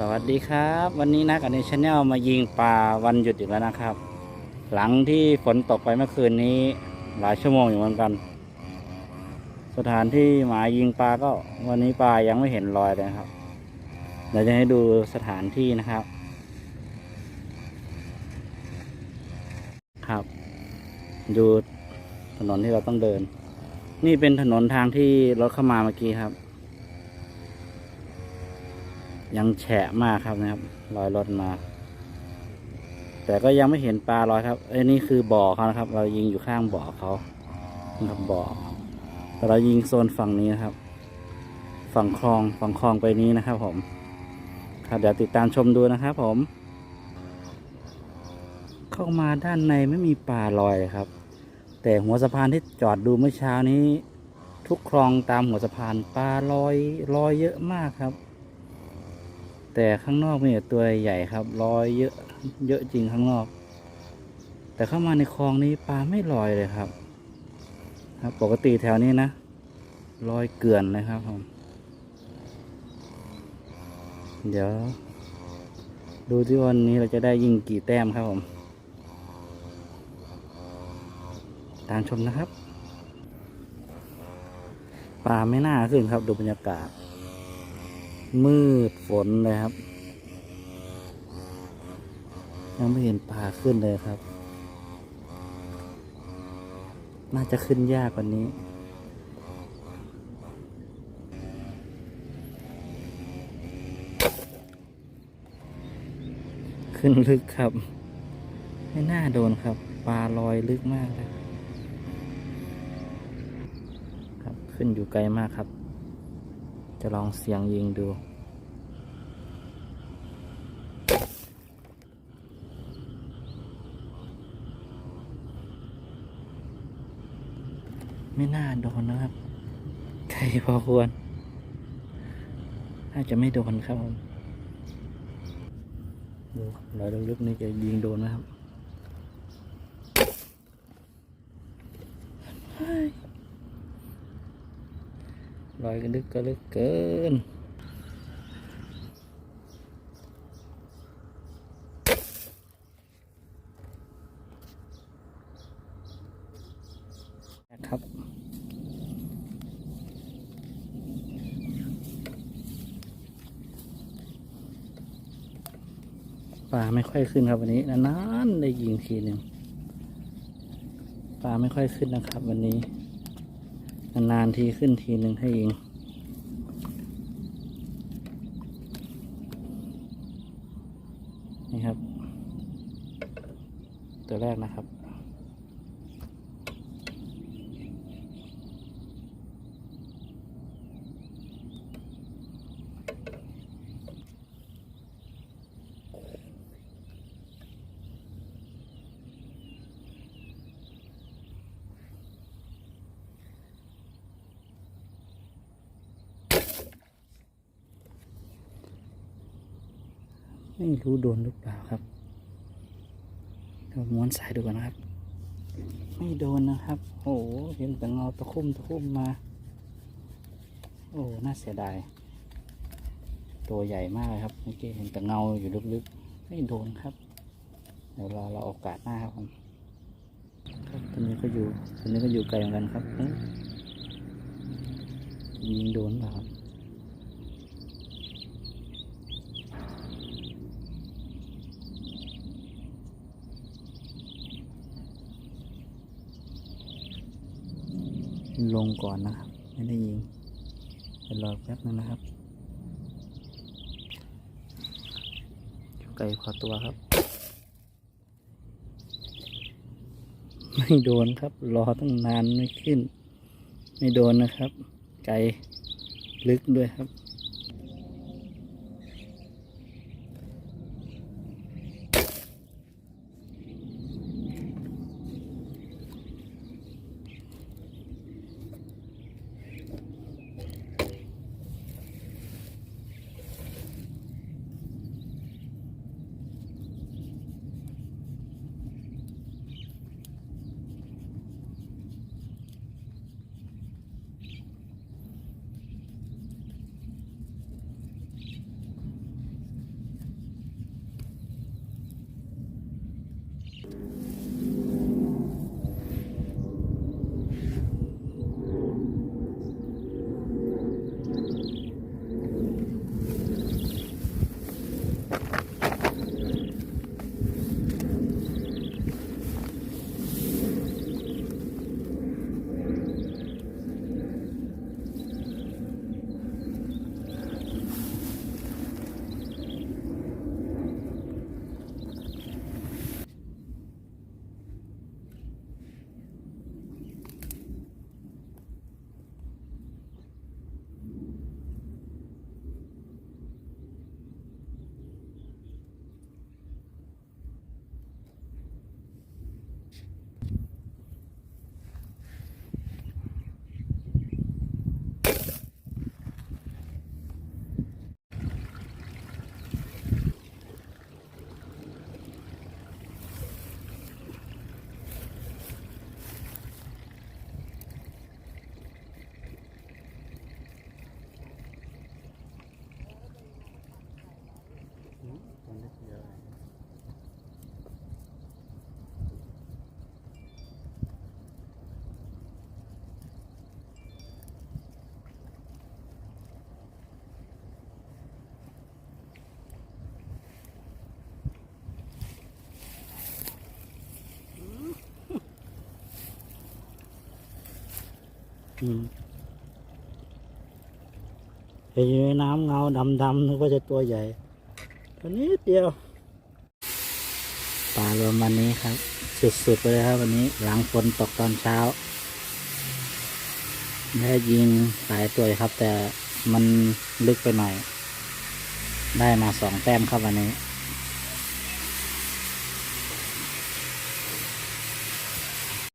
สวัสดีครับ วันนี้นักอันนี้ชาแนลมายิงปลาวันหยุดอีกแล้วนะครับ หลังที่ฝนตกไปเมื่อคืนนี้หลายชั่วโมงอยู่เหมือนกัน สถานที่หมายยิงปลาก็วันนี้ปลายังไม่เห็นรอยเลยครับเดี๋ยวจะให้ดูสถานที่นะครับ ครับ ดูถนนที่เราต้องเดิน นี่เป็นถนนทางที่รถเข้ามาเมื่อกี้ครับ ยังแฉะมากครับนะครับรอยรถมา แต่ก็ยังไม่เห็นปลารอยครับเอ้นี่คือบ่อเขานะครับ เรายิงอยู่ข้างบ่อเขานะครับบ่อแต่เรายิงโซนฝั่งนี้นะครับ ฝั่งคลองฝั่งคลองไปนี้นะครับผมครับเดี๋ยวติดตามชมดูนะครับผม เข้ามาด้านในไม่มีปลาลอยครับ แต่หัวสะพานที่จอดดูเมื่อเช้านี้ ทุกคลองตามหัวสะพานปลาลอยลอยเยอะมากครับ แต่ข้างนอกเนี่ยตัวใหญ่ครับลอยเยอะเยอะจริงข้างนอก แต่เข้ามาในคลองนี้ปลาไม่ลอยเลยครับ ครับ ปกติแถวนี้นะลอยเกลื่อนเลยครับผมเดี๋ยว ดูที่วันนี้เราจะได้ยิงกี่แต้มครับผม ตามชมนะครับปลาไม่น่าขึ้นครับดูบรรยากาศ มืดฝนเลยครับ ยังไม่เห็นปลาขึ้นเลยครับ น่าจะขึ้นยากกว่านี้ขึ้นลึกครับ ไม่น่าโดนครับ ปลาลอยลึกมากครับ ขึ้นอยู่ไกลมากครับ จะลองเสียงยิงดู ไม่น่าโดนนะครับไกลพอควร น่าจะไม่โดนครับผมดูรอยลึกๆนี่จะยิงโดนไหมครับ เฮ้ยรอยกันลึกก็ลึกเกินนะครับปลาไม่ค่อยขึ้นครับวันนี้นานๆได้ยิงทีหนึ่งปลาไม่ค่อยขึ้นนะครับวันนี้ นานทีขึ้นทีหนึ่งให้เอง นี่ครับ ตัวแรกนะครับ ไม่รู้โดนหรือเปล่าครับเดี๋ยวม้วนสายดูก่อนนะครับ ไม่โดนนะครับ โอ้โหเห็นแต่เงาตะคุ่มตะคุ่มมา โอ้น่าเสียดาย ตัวใหญ่มากเลยครับเมื่อกี้เห็นแต่เงาอยู่ลึกๆ ไม่โดนครับ เดี๋ยวรอเราโอกาสหน้าครับผมครับตัวนี้ก็อยู่ตัวนี้ก็อยู่ไกลเหมือนกันครับยิงโดนเปล่าครับ ลงก่อนนะครับไม่ได้ยิงเดี๋ยวรอแป๊บนึงนะครับไกลพอตัวครับ ไม่โดนครับ รอตั้งนานไม่ขึ้น ไม่โดนนะครับ ไกลลึกด้วยครับ อืมเห็นอยู่ในน้ำเงาดำๆนึกว่าจะตัวใหญ่ตัวนี้เดียวปลารวมวันนี้ครับ สุดๆไปเลยครับวันนี้หลังฝนตกตอนเช้าได้ยิงหลายตัวครับ แต่มันลึกไปหน่อย ได้มาสองแต้มครับวันนี้